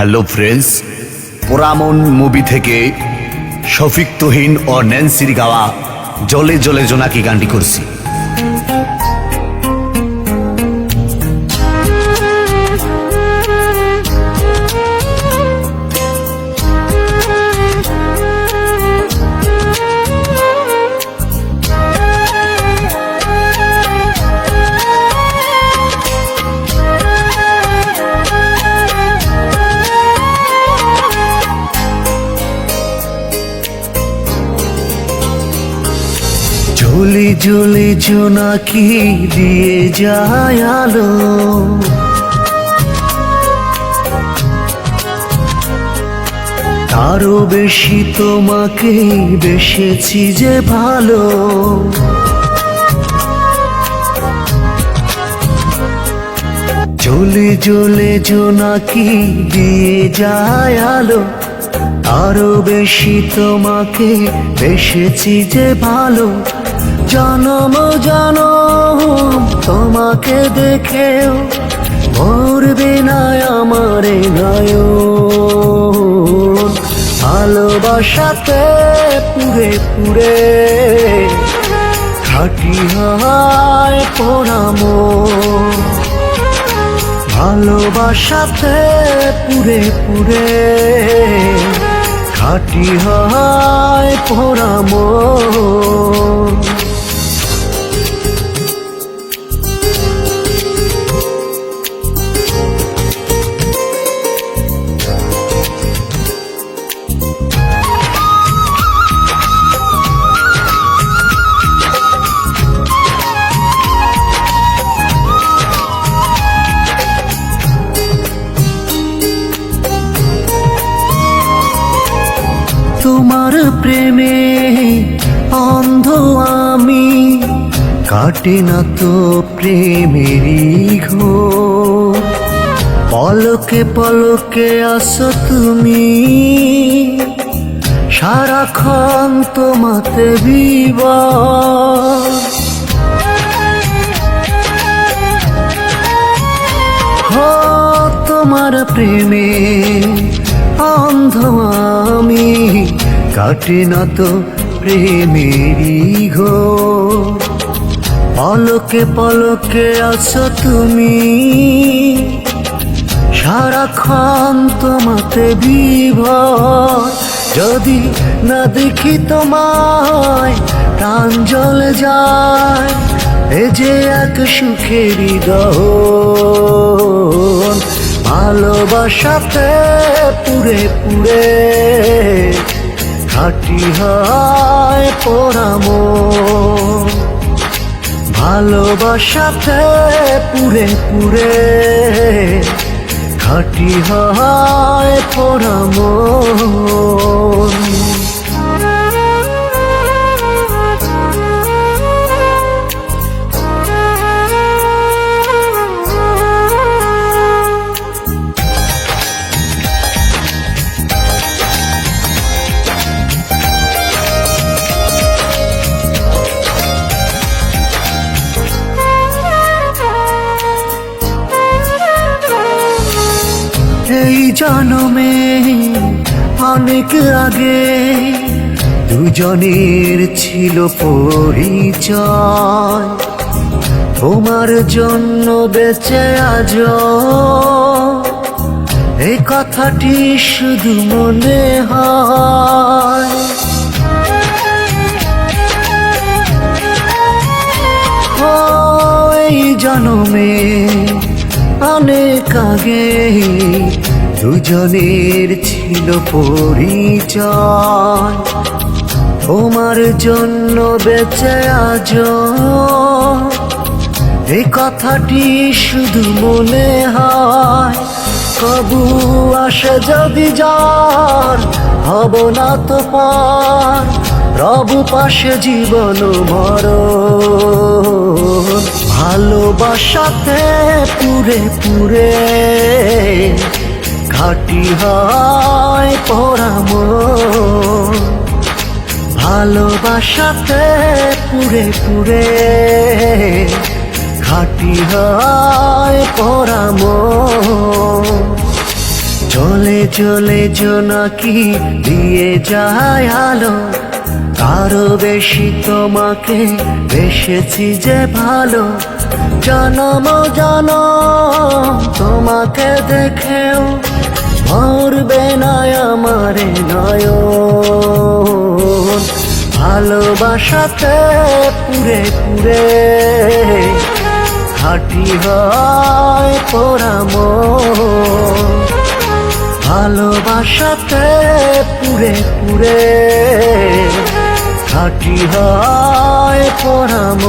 Hello friends Poramon movie থেকে শফিক তুহিন ও ন্যান্সির গাওয়া জলে জলে জোনাকি গানটি করছি ঝুলি ঝুলি জোনাকি দিয়ে যায় তারও বেশি তোমাকে বেসেছি যে ভালো। জ্বলে জ্বলে জোনাকি দিয়ে যায় আলো। আরও বেশি তোমাকে বেসেছি যে ভালো। জনম জনম, তোমাকে দেখেও মরবে না আমার নয়ন। ভালোবাসাতে পুরে পুরে খাটি হয় পোড়ামো ভালোবাসাতে পুরে পুরে খাটি হয় পোড়ামো প্রেমে অন্ধ আমি, কাটে না তো প্রেমেরই ঘোর। পলকে পলকে আসো তুমি, সারাক্ষণ তোমাতে বিবা হো তোমার প্রেমে অন্ধ আমি কাটে না তো প্রেমেরই ঘো পলকে পলকে আছো তুমি। সারাক্ষণ তোমাতে বিভর। যদি না দেখি তোমায়, প্রাণ জ্বলে যায়। এ যে এক সুখেরই গহন ভালোবাসাতে পুরে পুরে খাটি হয় পোড়ামো। ভালোবাসাতে পুরে পুরে খাটি হয় পোড়ামো। জনমে অনেক আগে দুজনের ছিল পরিচয়। তোমার জন্য বেঁচে আজ এই কথাটি শুধু মনে হয়। জনমে অনেক আগে দুজনের ছিল পরিচয়। তোমার জন্য বেঁচে আজ এই কথাটি শুধু মনে হয়। কবু আসে যদি যার, হব না তো পার। রব পাশে জীবন মরণ। ভালোবাসাতে পুরে পুরে। খাটি হয় পরামো ভালোবাসাতে পুরে পুরে খাটি হয় পরামো চলে চলে জোনাকি দিয়ে যায় আলো। কারও বেশি তোমাকে বেসেছি যে ভালো। জনম জনম, তোমাকে দেখেও মরবে না আমার নয়ন। ভালোবাসাতে পুরে পুরে খাটি হয় পোড়াম ভালোবাসাতে পুরে পুরে খাটি হয় পোড়াম